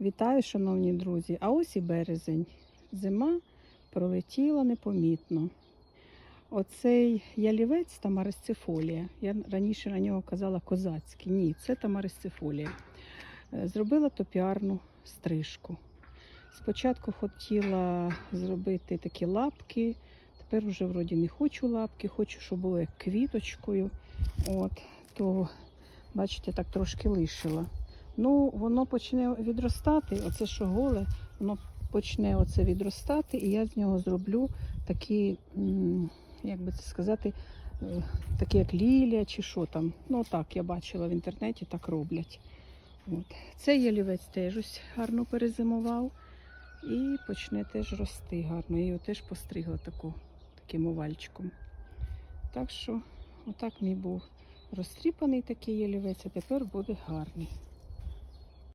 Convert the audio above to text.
Вітаю, шановні друзі! А ось і березень. Зима пролетіла непомітно. Оцей ялівець тамарисцифолія. Я раніше на нього казала козацький. Ні, це тамарисцифолія. Е, Зробила топіарну стрижку. Спочатку хотіла зробити такі лапки. Тепер вже вроді не хочу лапки, хочу, щоб було як квіточкою. От, то, бачите, так трошки лишила. Ну, воно почне відростати, оце що голе, воно почне оце відростати, і я з нього зроблю такі, як би це сказати, е, такі як лілія чи що там. Ну так, я бачила в інтернеті, так роблять. От. Цей ялівець теж ось гарно перезимував і почне теж рости гарно. Я його теж постригла таку, таким овальчиком. Так що, отак мій був розтріпаний такий ялівець, а тепер буде гарний.